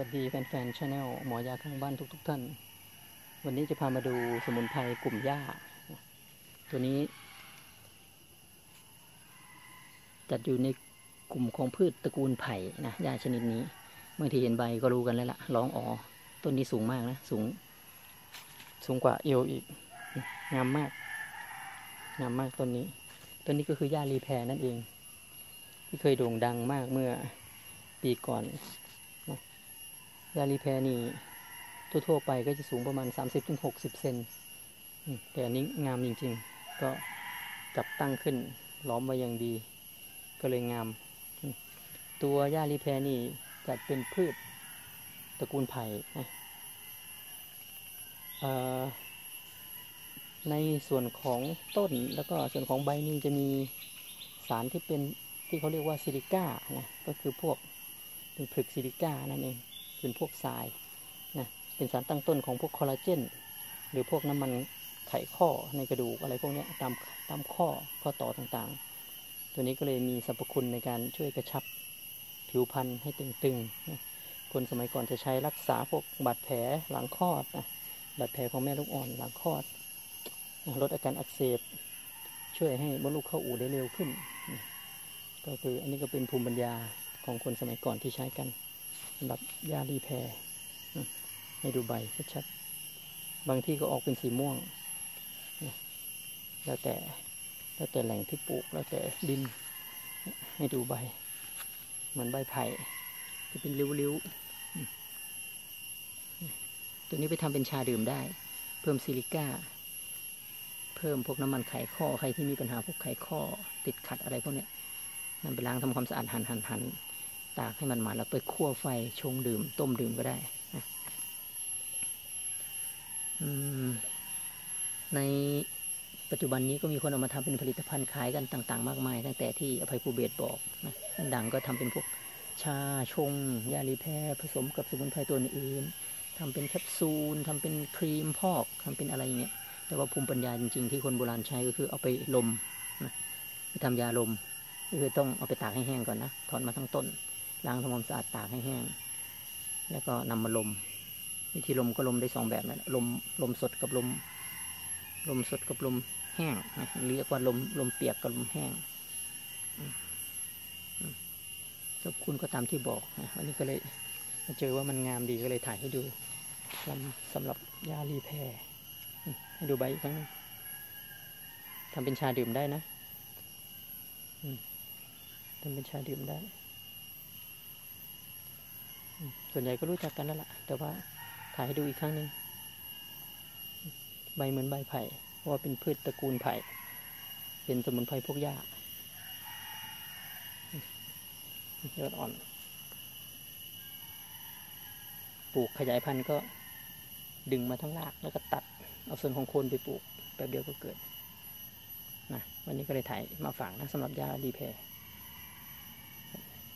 วัสดีแฟนๆชาแนลหมอยาข้างบ้านทุกๆทท่าน วันนี้จะพามาดูสมุนไพรกลุ่มหญ้า ตัวนี้ จัดอยู่ในกลุ่มของพืชตระกูลไผ่นะหญ้าชนิดนี้บางทีเห็นใบก็รู้กันแล้วละ่ะร้องอ๋อต้นนี้สูงมากนะ สูง สูงกว่าเอวอีก งามมาก งามมากต้นนี้ ต้นนี้ก็คือหญ้ารีแพรนั่นเอง ที่เคยโด่งดังมากเมื่อปีก่อน ยาลีแพนี่ทั่วๆไปก็จะสูงประมาณ 30-60 เซนแต่อันนี้งามจริงๆ ก็จับตั้งขึ้นล้อมไว้อย่างดี ก็เลยงาม ตัวยาลีแพนี่จัดเป็นพืชตระกูลไผ่ในส่วนของต้นแล้วก็ส่วนของใบนี่จะมีสารที่เป็นที่เขาเรียกว่าซิลิก้านะก็คือพวกเป็นผลึกซิลิก้านั่นเอง เป็นพวกทรายนะเป็นสารตั้งต้นของพวกคอลลาเจน หรือพวกน้ำมันไขข้อในกระดูกอะไรพวกนี้ตามตามข้อข้อต่อต่างๆ ตัวนี้ก็เลยมีสรรพคุณในการช่วยกระชับผิวพรรณให้ตึงๆ คนสมัยก่อนจะใช้รักษาพวกบาดแผลหลังคลอดนะบาดแผลของแม่ลูกอ่อนหลังคลอด ลดอาการอักเสบ ช่วยให้มดลูกเข้าอู่ได้เร็วขึ้น ก็คืออันนี้ก็เป็นภูมิปัญญาของคนสมัยก่อนที่ใช้กัน สำหรับยาลีแพรให้ดูใบชัดบางที่ก็ออกเป็นสีม่วง แล้วแต่แล้วแต่แหล่งที่ปลูก แล้วแต่ดิน ให้ดูใบ เหมือนใบไผ่ที่เป็นริ้วๆ ตัวนี้ไปทำเป็นชาดื่มได้ เพิ่มซิลิก้า เพิ่มพวกน้ำมันไขข้อ ใครที่มีปัญหาพวกไขข้อ ติดขัดอะไรพวกนี้นำไปล้างทำความสะอาดหันหันหัน ตากให้มันมาแล้วไปคั่วไฟชงดื่ม ต้มดื่มก็ได้ในปัจจุบันนี้ก็มีคนเอามาทำเป็นผลิตภัณฑ์ขายกันต่าง ๆ มากมาย ตั้งแต่ที่อภัยภูเบศบอกนะดังก็ทำเป็นพวกชาชง ยาลีแพรผสมกับสมุนไพรตัวอื่นทำเป็นแคปซูลทำเป็นครีมพอกทำเป็นอะไรอย่างเงี้ย แต่ว่าภูมิปัญญาจริง ๆ ที่คนโบราณใช้ก็คือเอาไปลมนะไปทำยาลมก็คือต้องเอาไปตากให้แห้งก่อนนะถอนมาทั้งต้น ล้างทำความสะอาดตากให้แห้ง แล้วก็นำมาลม วิธีลมก็ลมได้สองแบบนะลมลมสดกับลม ลมสดกับลมแห้งเรียกว่าลมลมเปียกกับลมแห้งสบคุณก็ตามที่บอกวันนี้ก็เลยมาเจอว่ามันงามดีก็เลยถ่ายให้ดูสำหรับยาลีแพรให้ดูใบอีกครั้งทำเป็นชาดื่มได้นะทำเป็นชาดื่มได้ ส่วนใหญ่ก็รู้จักกันแล้วล่ะแต่ว่าถ่ายให้ดูอีกครั้งหนึ่งใบเหมือนใบไผ่เพราะว่าเป็นพืชตระกูลไผ่ เป็นสมุนไพรพวกหญ้ายอดอ่อน ปลูกขยายพันธุ์ก็ดึงมาทั้งรากแล้วก็ตัด เอาส่วนของโคนไปปลูกแป๊บเดียวก็เกิดนะวันนี้ก็เลยถ่ายมาฝากนะสำหรับยาดีแพร